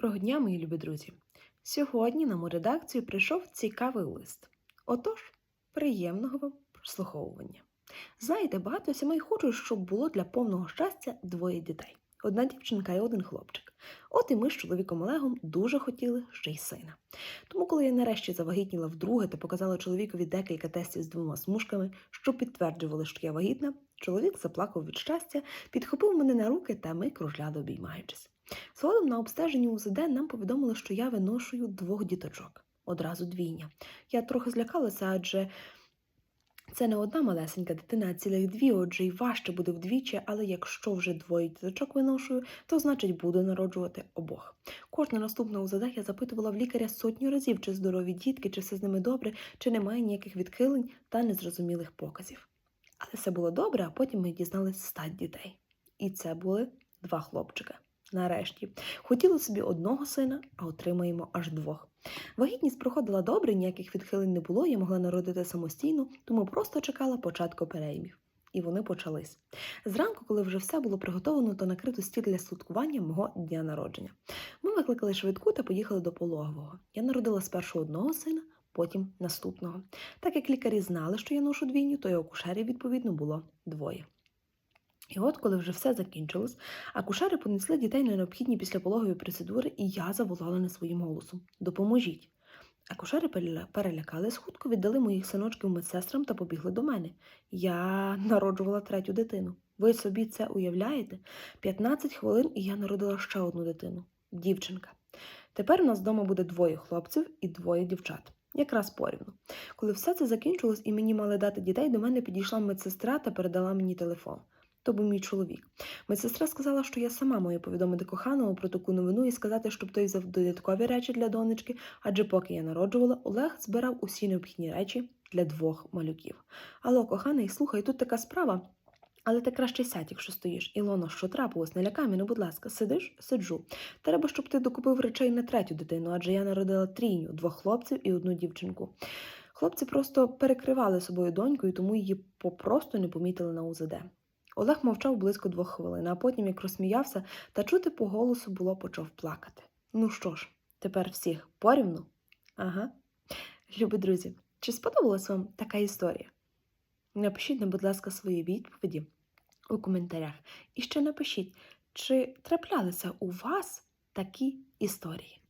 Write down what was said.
Доброго дня, мої любі друзі! Сьогодні нам у редакцію прийшов цікавий лист. Отож, приємного вам прослуховування. Знаєте, багато сімей хочуть, щоб було для повного щастя двоє дітей: одна дівчинка і один хлопчик. От і ми з чоловіком Олегом дуже хотіли ще й сина. Тому, коли я нарешті завагітніла вдруге та показала чоловікові декілька тестів з двома смужками, що підтверджували, що я вагітна, чоловік заплакав від щастя, підхопив мене на руки та ми кружляли обіймаючись. Згодом на обстеженні УЗД нам повідомили, що я виношую двох діточок, одразу двійня. Я трохи злякалася, адже це не одна малесенька дитина, а цілих дві, отже, й важче буде вдвічі, але якщо вже двоє діточок виношую, то значить буду народжувати обох. Кожне наступне УЗД я запитувала в лікаря сотню разів, чи здорові дітки, чи все з ними добре, чи немає ніяких відхилень та незрозумілих показів. Але все було добре, а потім ми дізналися стать дітей. І це були два хлопчика. Нарешті хотіли собі одного сина, а отримаємо аж двох. Вагітність проходила добре, ніяких відхилень не було, я могла народити самостійно, тому просто чекала початку переймів. І вони почались. Зранку, коли вже все було приготовлено, то накрито стіл для святкування мого дня народження. Ми викликали швидку та поїхали до пологового. Я народила спершу одного сина, потім наступного. Так як лікарі знали, що я ношу двійню, то й акушерів, відповідно, було двоє. І от, коли вже все закінчилось, акушери понесли дітей на необхідні післяпологові процедури, і я заволала не своїм голосом Допоможіть. Акушери переля- перелякались, хутко віддали моїх синочків медсестрам та побігли до мене. Я народжувала третю дитину. Ви собі це уявляєте? 15 хвилин, і я народила ще одну дитину дівчинка. Тепер у нас вдома буде двоє хлопців і двоє дівчат. Якраз порівну. Коли все це закінчилось і мені мали дати дітей, до мене підійшла медсестра та передала мені телефон. То був мій чоловік. Медсестра сказала, що я сама маю повідомити коханого про таку новину і сказати, щоб той взяв додаткові речі для донечки, адже поки я народжувала, Олег збирав усі необхідні речі для двох малюків. Алло, коханий, слухай, тут така справа. Але ти краще сядь, якщо стоїш. Ілона, що трапилось? Не лякай мене, будь ласка, сидиш? Сиджу. Треба, щоб ти докупив речей на третю дитину, адже я народила трійню, двох хлопців і одну дівчинку. Хлопці просто перекривали собою доньку, і тому її попросту не помітили на УЗД. Олег мовчав близько двох хвилин, а потім, як розсміявся, та чути по голосу було, почав плакати. Ну що ж, тепер всіх порівну? Ага. Любі друзі, чи сподобалась вам така історія? Напишіть нам, будь ласка, свої відповіді у коментарях. І ще напишіть, чи траплялися у вас такі історії.